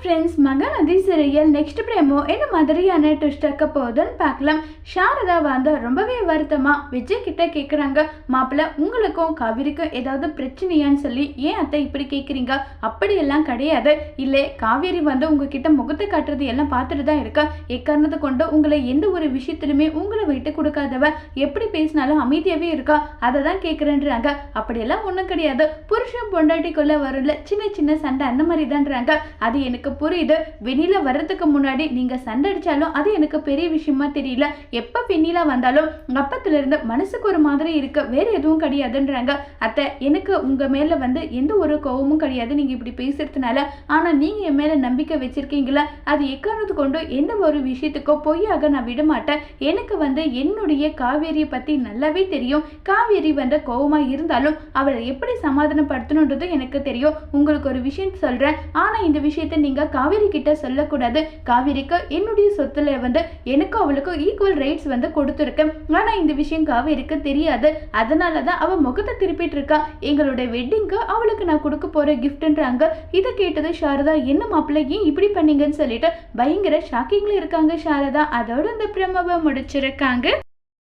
Friends Mahanadi சிறையில் next பிரேமோ என்ன மாதிரியான ட்விஸ்ட் இருக்க போகுதுன்னு பார்க்கலாம். சாரதா வந்து ரொம்பவே வருத்தமா விஜய் கிட்ட கேட்குறாங்க மாப்பிள்ள உங்களுக்கும் காவிரிக்கும் ஏதாவது பிரச்சனையான்னு சொல்லி ஏன் அத்தை இப்படி கேட்குறீங்க அப்படியெல்லாம் கிடையாது. இல்லை காவேரி வந்து உங்ககிட்ட முகத்தை காட்டுறது எல்லாம் பார்த்துட்டு தான் இருக்கா. எக்காரணத்தை கொண்டு உங்களை எந்த ஒரு விஷயத்திலுமே உங்களை விட்டு கொடுக்காதவ எப்படி பேசினாலும் அமைதியாகவே இருக்கா? அதை தான் கேட்குறேன்றாங்க அப்படியெல்லாம் ஒன்றும் கிடையாது. புருஷன் பொண்டாட்டிக்குள்ள வரல சின்ன சின்ன சண்டை அந்த மாதிரி தான்றாங்க. அது எனக்கு எனக்கு புரியுது. வெண்ணிலா வர்றதுக்கு முன்னாடி நீங்கள் சண்டை அடித்தாலும் அது எனக்கு பெரிய விஷயமா தெரியல. எப்போ வெண்ணிலா வந்தாலும் உங்க இருந்து மனசுக்கு ஒரு மாதிரி இருக்கு. வேறு எதுவும் கிடையாதுன்றாங்க. அத்தை எனக்கு உங்கள் மேலே வந்து எந்த ஒரு கோவமும் கிடையாது. நீங்கள் இப்படி பேசுறதுனால. ஆனால் நீங்கள் என் மேலே நம்பிக்கை வச்சுருக்கீங்களா? அது எக்காரணத்து கொண்டு எந்த ஒரு விஷயத்துக்கோ பொய்யாக நான் விட மாட்டேன் எனக்கு வந்து என்னுடைய காவேரியை பற்றி நல்லாவே தெரியும். காவேரி வந்து கோபமாக இருந்தாலும் அவளை எப்படி சமாதானப்படுத்தணுன்றது எனக்கு தெரியும். உங்களுக்கு ஒரு விஷயம் சொல்கிறேன் ஆனால் இந்த விஷயத்தை நீங்க காவேரி கிட்ட சொல்லக்கூடாது. காவேரிக்கு என்னுடைய சொத்துல வந்து எனக்கும் அவளுக்கும் ஈக்குவல் ரைட்ஸ் வந்து கொடுத்துருக்கேன் ஆனா இந்த விஷயம் காவேரிக்கு தெரியாது. அதனால தான் அவ முகத்தை திருப்பிட்டு இருக்கா. எங்களோட வெட்டிங்க்கு அவளுக்கு நான் கொடுக்க போற கிஃப்ட்ன்றாங்க இதை கேட்டது சாரதா என்ன மாப்பிள்ளை ஏன் இப்படி பண்ணீங்கன்னு சொல்லிட்டு பயங்கர ஷாக்கிங்ல இருக்காங்க சாரதா. அதோட இந்த பிரமவை முடிச்சிருக்காங்க.